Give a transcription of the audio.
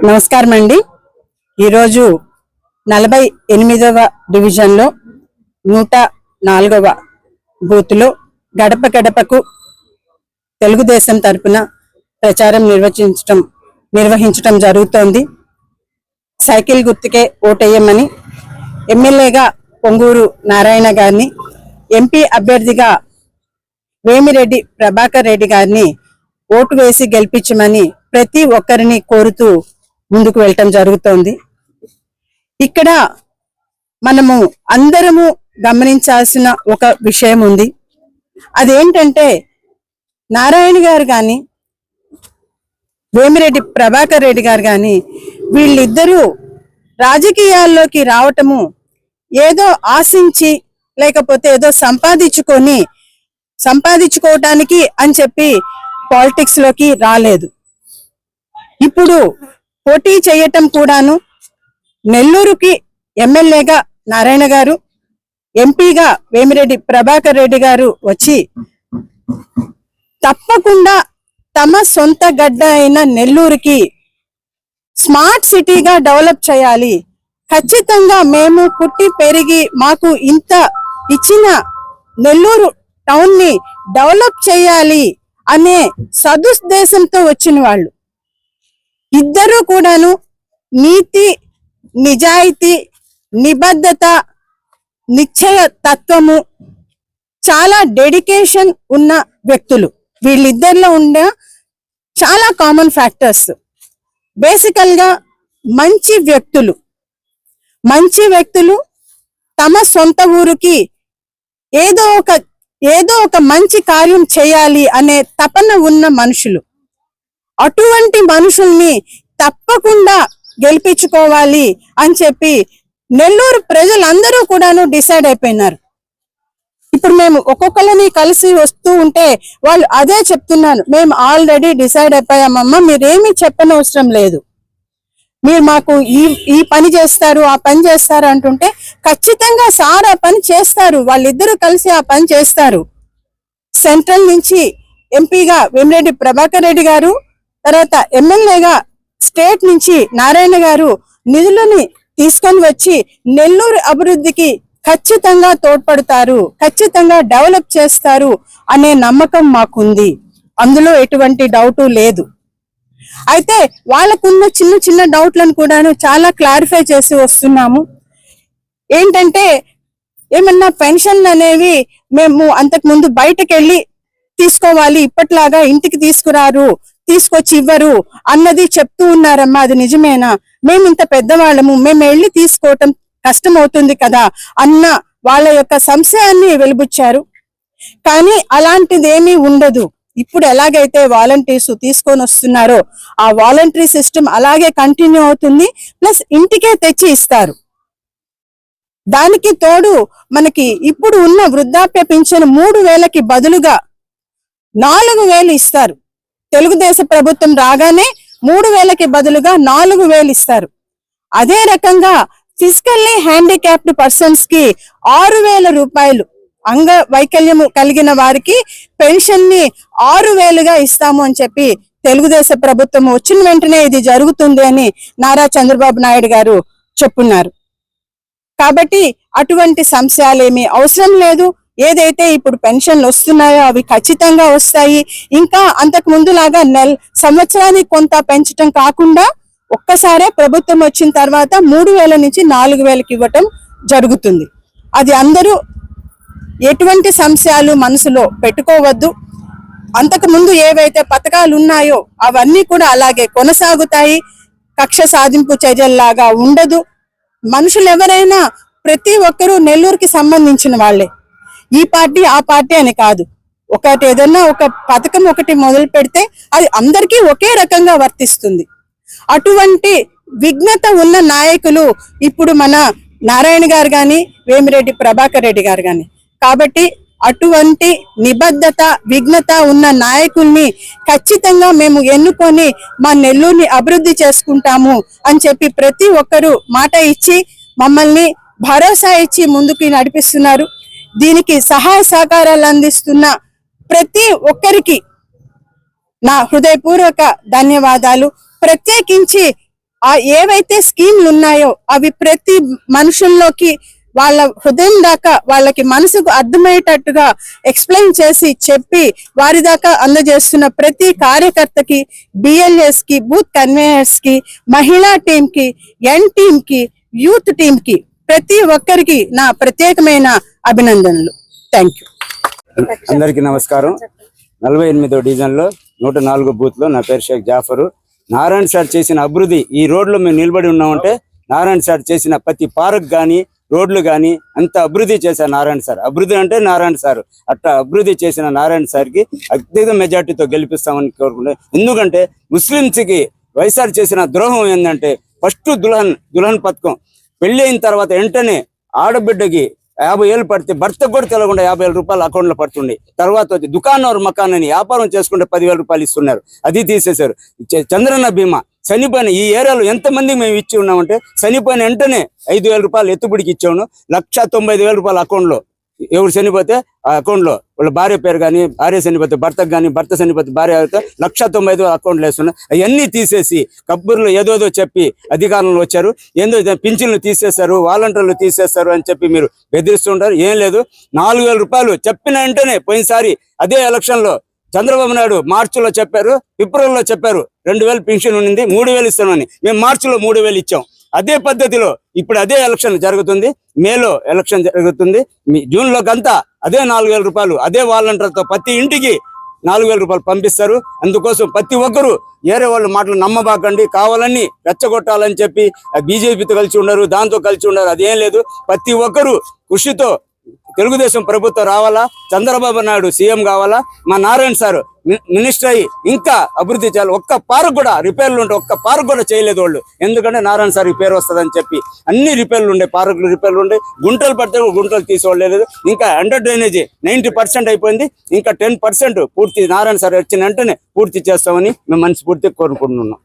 నమస్కారం అండి. ఈరోజు నలభై ఎనిమిదవ డివిజన్లో నూట నాలుగవ బూత్లో గడప గడపకు తెలుగుదేశం తరపున ప్రచారం నిర్వచించటం నిర్వహించటం జరుగుతోంది. సైకిల్ గుర్తుకే ఓటేయమని ఎమ్మెల్యేగా పొంగూరు నారాయణ గారిని ఎంపీ అభ్యర్థిగా వేమిరెడ్డి ప్రభాకర్ రెడ్డి గారిని ఓటు వేసి గెలిపించమని ప్రతి ఒక్కరిని కోరుతూ ముందుకు వెళ్ళటం జరుగుతోంది. ఇక్కడ మనము అందరము గమనించాల్సిన ఒక విషయం ఉంది. అదేంటంటే నారాయణ గారు కానీ వేమిరెడ్డి ప్రభాకర్ రెడ్డి గారు కానీ వీళ్ళిద్దరూ రాజకీయాల్లోకి రావటము ఏదో ఆశించి లేకపోతే ఏదో సంపాదించుకొని సంపాదించుకోవటానికి అని చెప్పి పాలిటిక్స్లోకి రాలేదు. ఇప్పుడు పోటీ చేయటం కూడాను నెల్లూరుకి ఎమ్మెల్యేగా నారాయణ గారు ఎంపీగా వేమిరెడ్డి ప్రభాకర్ రెడ్డి గారు వచ్చి తప్పకుండా తమ సొంత గడ్డ అయిన నెల్లూరుకి స్మార్ట్ సిటీగా డెవలప్ చేయాలి. ఖచ్చితంగా మేము పుట్టి పెరిగి మాకు ఇంత ఇచ్చిన నెల్లూరు టౌన్ని డెవలప్ చేయాలి అనే సదుద్దేశంతో వచ్చిన వాళ్ళు. ఇద్దరూ కూడాను నీతి నిజాయితీ నిబద్ధత నిశ్చయ తత్వము చాలా డెడికేషన్ ఉన్న వ్యక్తులు. వీళ్ళిద్దరిలో ఉన్న చాలా కామన్ ఫ్యాక్టర్స్ బేసికల్గా మంచి వ్యక్తులు. మంచి వ్యక్తులు తమ సొంత ఊరికి ఏదో ఒక ఏదో ఒక మంచి కార్యం చేయాలి అనే తపన ఉన్న మనుషులు. అటువంటి మనుషుల్ని తప్పకుండా గెలిపించుకోవాలి అని చెప్పి నెల్లూరు ప్రజలందరూ కూడాను డిసైడ్ అయిపోయినారు. ఇప్పుడు మేము ఒక్కొక్కరిని కలిసి వస్తూ ఉంటే వాళ్ళు అదే చెప్తున్నాను మేము ఆల్రెడీ డిసైడ్ అయిపోయామమ్మ మీరేమీ చెప్పనవసరం లేదు. మీరు మాకు ఈ ఈ పని చేస్తారు ఆ పని చేస్తారు అంటుంటే ఖచ్చితంగా సార్ ఆ పని చేస్తారు వాళ్ళిద్దరూ కలిసి ఆ పని చేస్తారు. సెంట్రల్ నుంచి ఎంపీగా వేమిరెడ్డి ప్రభాకర్ రెడ్డి గారు తర్వాత ఎమ్మెల్యేగా స్టేట్ నుంచి నారాయణ గారు నిధులని తీసుకొని వచ్చి నెల్లూరు అభివృద్ధికి ఖచ్చితంగా తోడ్పడతారు ఖచ్చితంగా డెవలప్ చేస్తారు అనే నమ్మకం మాకుంది. అందులో ఎటువంటి డౌటు లేదు. అయితే వాళ్ళకున్న చిన్న చిన్న డౌట్లను కూడాను చాలా క్లారిఫై చేసి వస్తున్నాము. ఏంటంటే ఏమన్నా పెన్షన్ అనేవి మేము అంతకు ముందు బయటకు వెళ్ళి తీసుకోవాలి ఇప్పట్లాగా ఇంటికి తీసుకురారు తీసుకొచ్చి ఇవ్వరు అన్నది చెప్తూ ఉన్నారమ్మా అది నిజమేనా? మేము ఇంత పెద్దవాళ్ళము మేము వెళ్ళి తీసుకోవటం కష్టం అవుతుంది కదా అన్న వాళ్ళ యొక్క సంశయాన్ని వెలుబుచ్చారు. కానీ అలాంటిదేమీ ఉండదు. ఇప్పుడు ఎలాగైతే వాలంటీర్స్ తీసుకొని వస్తున్నారో ఆ వాలంటరీ సిస్టమ్ అలాగే కంటిన్యూ అవుతుంది ప్లస్ ఇంటికే తెచ్చి ఇస్తారు. దానికి తోడు మనకి ఇప్పుడు ఉన్న వృద్ధాప్య పింఛను మూడు వేలకి బదులుగా నాలుగు వేలు ఇస్తారు. తెలుగుదేశ ప్రభుత్వం రాగానే మూడు వేలకి బదులుగా నాలుగు వేలు ఇస్తారు. అదే రకంగా ఫిజికల్లీ హ్యాండిక్యాప్డ్ పర్సన్స్కి ఆరు వేల రూపాయలు అంగ వైకల్యము కలిగిన వారికి పెన్షన్ని ఆరు వేలుగా ఇస్తాము అని చెప్పి తెలుగుదేశ ప్రభుత్వం వచ్చిన వెంటనే ఇది జరుగుతుంది అని నారా చంద్రబాబు నాయుడు గారు చెప్పున్నారు. కాబట్టి అటువంటి సంశయాలేమీ అవసరం లేదు. ఏదైతే ఇప్పుడు పెన్షన్లు వస్తున్నాయో అవి ఖచ్చితంగా వస్తాయి. ఇంకా అంతకు ముందులాగా నెల సంవత్సరానికి కొంత పెంచటం కాకుండా ఒక్కసారే ప్రభుత్వం వచ్చిన తర్వాత మూడు వేల నుంచి నాలుగు వేలకి ఇవ్వటం జరుగుతుంది. అది అందరూ ఎటువంటి సంశయాలు మనసులో పెట్టుకోవద్దు. అంతకు ముందు ఏవైతే పథకాలు ఉన్నాయో అవన్నీ కూడా అలాగే కొనసాగుతాయి. కక్ష సాధింపు చర్యల్లాగా ఉండదు. మనుషులు ఎవరైనా ప్రతి ఒక్కరూ నెల్లూరుకి సంబంధించిన వాళ్ళే. ఈ పార్టీ ఆ పార్టీ అని కాదు. ఒకటి ఏదన్నా ఒక పథకం ఒకటి మొదలు పెడితే అది అందరికీ ఒకే రకంగా వర్తిస్తుంది. అటువంటి విఘ్నత ఉన్న నాయకులు ఇప్పుడు మన నారాయణ గారు కానీ వేమిరెడ్డి ప్రభాకర్ రెడ్డి గారు కానీ కాబట్టి అటువంటి నిబద్ధత విఘ్నత ఉన్న నాయకుల్ని ఖచ్చితంగా మేము ఎన్నుకొని మా నెల్లూరుని అభివృద్ధి చేసుకుంటాము అని చెప్పి ప్రతి ఒక్కరూ మాట ఇచ్చి మమ్మల్ని భరోసా ఇచ్చి ముందుకు నడిపిస్తున్నారు. దీనికి సహాయ సహకారాలు అందిస్తున్న ప్రతి ఒక్కరికి నా హృదయపూర్వక ధన్యవాదాలు. ప్రత్యేకించి ఆ ఏవైతే స్కీమ్లు ఉన్నాయో అవి ప్రతి మనుషుల్లోకి వాళ్ళ హృదయం దాకా వాళ్ళకి మనసుకు అర్థమయ్యేటట్టుగా ఎక్స్ప్లెయిన్ చేసి చెప్పి వారి దాకా అందజేస్తున్న ప్రతి కార్యకర్తకి బిఎల్ఎస్కి బూత్ కన్వీనర్స్కి మహిళా టీంకి ఎన్ టీంకి యూత్ టీంకి ప్రతి ఒక్కరికి నా ప్రత్యేకమైన అభినందనలు. థ్యాంక్ యూ అందరికీ నమస్కారం. నలభై ఎనిమిదో డివిజన్లో నూట నాలుగో బూత్లో నా పేరు షేక్ జాఫరు. నారాయణ సార్ చేసిన అభివృద్ధి ఈ రోడ్లో మేము నిలబడి ఉన్నామంటే నారాయణ సార్ చేసిన ప్రతి పార్క్ గాని రోడ్లు కానీ అంత అభివృద్ధి చేశారు నారాయణ సార్. అభివృద్ధి అంటే నారాయణ సార్. అట్లా అభివృద్ధి చేసిన నారాయణ సార్కి అత్యధిక మెజార్టీతో గెలిపిస్తామని కోరుకుంటే ఎందుకంటే ముస్లిమ్స్కి వైఎస్ఆర్ చేసిన ద్రోహం ఏంటంటే ఫస్ట్ దుల్హన్ దుల్హన్ పథకం. పెళ్ళి అయిన తర్వాత వెంటనే ఆడబిడ్డకి యాభై ఏళ్ళు పడితే భర్తకు కూడా తెలియకుండా యాభై వేల రూపాయలు అకౌంట్లో పడుతుండే. తర్వాత వచ్చి దుకాణాలు మకానని వ్యాపారం చేసుకుంటే పదివేల రూపాయలు ఇస్తున్నారు. అది తీసేశారు. చంద్రన్న బీమా. చనిపోయిన ఈ ఏరియాలో ఎంతమందికి మేము ఇచ్చి ఉన్నామంటే చనిపోయిన వెంటనే ఐదు వేల రూపాయలు ఎత్తుబడికి ఇచ్చాము. లక్ష తొంభై రూపాయలు అకౌంట్లో. ఎవరు చనిపోతే ఆ అకౌంట్లో వాళ్ళ భార్య పేరు కానీ భార్య చనిపోతే భర్తకు కానీ భర్త చనిపోతే భార్య అయితే లక్ష తొంభై ఐదు అకౌంట్లు వేస్తున్నారు అవన్నీ తీసేసి కబ్బుర్లు ఏదోదో చెప్పి అధికారంలో వచ్చారు. ఏందో పింఛన్లు తీసేస్తారు వాలంటీర్లు తీసేస్తారు అని చెప్పి మీరు బెదిరిస్తుంటారు. ఏం లేదు. నాలుగు వేల రూపాయలు చెప్పిన వెంటనే పోయినసారి అదే ఎలక్షన్లో చంద్రబాబు నాయుడు మార్చిలో చెప్పారు ఫిబ్రవరిలో చెప్పారు రెండు వేలు పెన్షన్ ఉన్నింది మూడు వేలు ఇస్తామని మేము మార్చిలో మూడు వేలు ఇచ్చాం. అదే పద్ధతిలో ఇప్పుడు అదే ఎలక్షన్ జరుగుతుంది మేలో ఎలక్షన్ జరుగుతుంది జూన్ లోకంతా అదే నాలుగు వేల రూపాయలు అదే వాలంటీర్తో ప్రతి ఇంటికి నాలుగు వేల రూపాయలు పంపిస్తారు. అందుకోసం ప్రతి ఒక్కరు వేరే వాళ్ళు మాటలు నమ్మబాకండి. కావాలని రెచ్చగొట్టాలని చెప్పి బీజేపీతో కలిసి ఉన్నారు దాంతో కలిసి ఉన్నారు అదేం లేదు. ప్రతి ఒక్కరు కృషితో తెలుగుదేశం ప్రభుత్వం రావాలా? చంద్రబాబు నాయుడు సీఎం కావాలా? మా నారాయణ సార్ మి- మినిస్టర్ అయ్యి ఇంకా అభివృద్ధి చేయాలి. ఒక్క పార్క్ కూడా రిపేర్లు ఉంటే ఒక్క పార్క్ కూడా చేయలేదు వాళ్ళు. ఎందుకంటే నారాయణ సార్ రిపేర్ వస్తుందని చెప్పి అన్ని రిపేర్లు ఉండే పార్కులు రిపేర్లు ఉండే. గుంటలు పడితే గుంటలు తీసుకోలేదు ఇంకా అండర్ డ్రైనేజీ నైన్టీ పర్సెంట్ అయిపోయింది. ఇంకా టెన్ పర్సెంట్ పూర్తి నారాయణ సార్ వచ్చిన వెంటనే పూర్తి చేస్తామని మేము మనస్ఫూర్తిగా కోరుకుంటున్నాం.